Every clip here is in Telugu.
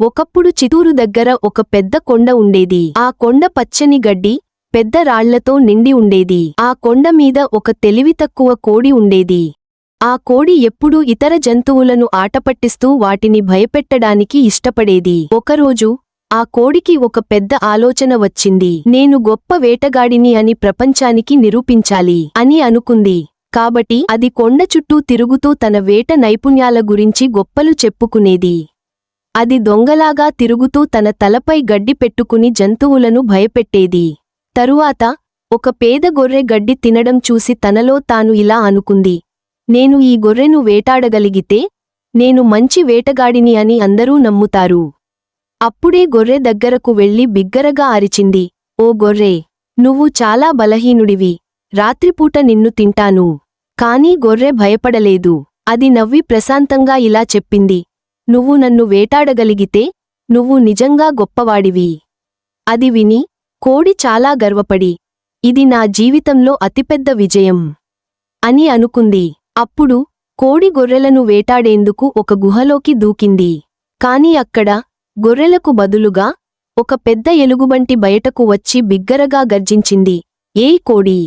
ఒకప్పుడు చితూరు దగ్గర ఒక పెద్ద కొండ ఉండేది. ఆ కొండ పచ్చని గడ్డి పెద్ద రాళ్ళతో నిండి ఉండేది. ఆ కొండ మీద ఒక తెలివి తక్కువ కోడి ఉండేది. ఆ కోడి ఎప్పుడూ ఇతర జంతువులను ఆటపట్టిస్తూ వాటిని భయపెట్టడానికి ఇష్టపడేది. ఒకరోజు ఆ కోడికి ఒక పెద్ద ఆలోచన వచ్చింది. నేను గొప్ప వేటగాడిని అని ప్రపంచానికి నిరూపించాలి అని అనుకుంది. కాబట్టి అది కొండ చుట్టూ తిరుగుతూ తన వేట నైపుణ్యాల గురించి గొప్పలు చెప్పుకునేది. అది దొంగలాగా తిరుగుతూ తన తలపై గడ్డి పెట్టుకుని జంతువులను భయపెట్టేది. తరువాత ఒక పేద గొర్రె గడ్డి తినడం చూసి తనలో తాను ఇలా అనుకుంది. నేను ఈ గొర్రెను వేటాడగలిగితే నేను మంచి వేటగాడిని అని అందరూ నమ్ముతారు. అప్పుడే గొర్రె దగ్గరకు వెళ్ళి బిగ్గరగా అరిచింది. ఓ గొర్రె నువ్వు చాలా బలహీనుడివి. రాత్రిపూట నిన్ను తింటాను. కానీ గొర్రె భయపడలేదు. అది నవ్వి ప్రశాంతంగా ఇలా చెప్పింది. నువ్వు నన్ను వేటాడగలిగితే నువ్వు నిజంగా గొప్పవాడివి. అది విని కోడి చాలా గర్వపడి ఇది నా జీవితంలో అతిపెద్ద విజయం అని అనుకుంది. అప్పుడు కోడి గొర్రెలను వేటాడేందుకు ఒక గుహలోకి దూకింది. కాని అక్కడ గొర్రెలకు బదులుగా ఒక పెద్ద ఎలుగుబంటి బయటకు వచ్చి బిగ్గరగా గర్జించింది. ఏయ్ కోడి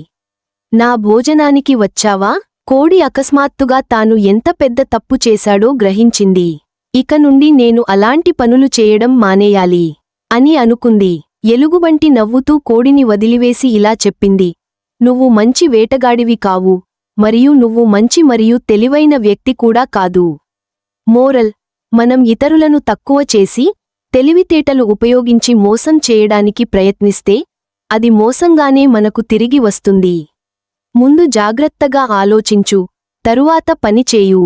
నా భోజనానికి వచ్చావా? కోడి అకస్మాత్తుగా తాను ఎంత పెద్ద తప్పు చేశాడో గ్రహించింది. ఇక నుండి నేను అలాంటి పనులు చేయడం మానేయాలి అని అనుకుంది. ఎలుగుబంటి నవ్వుతూ కోడిని వదిలివేసి ఇలా చెప్పింది. నువ్వు మంచి వేటగాడివి కావు మరియు నువ్వు మంచి మరియు తెలివైన వ్యక్తి కూడా కాదు. మోరల్ మనం ఇతరులను తక్కువ చేసి తెలివితేటలు ఉపయోగించి మోసం చేయడానికి ప్రయత్నిస్తే అది మోసంగానే మనకు తిరిగి వస్తుంది. ముందు జాగ్రత్తగా ఆలోచించు తరువాత పనిచేయు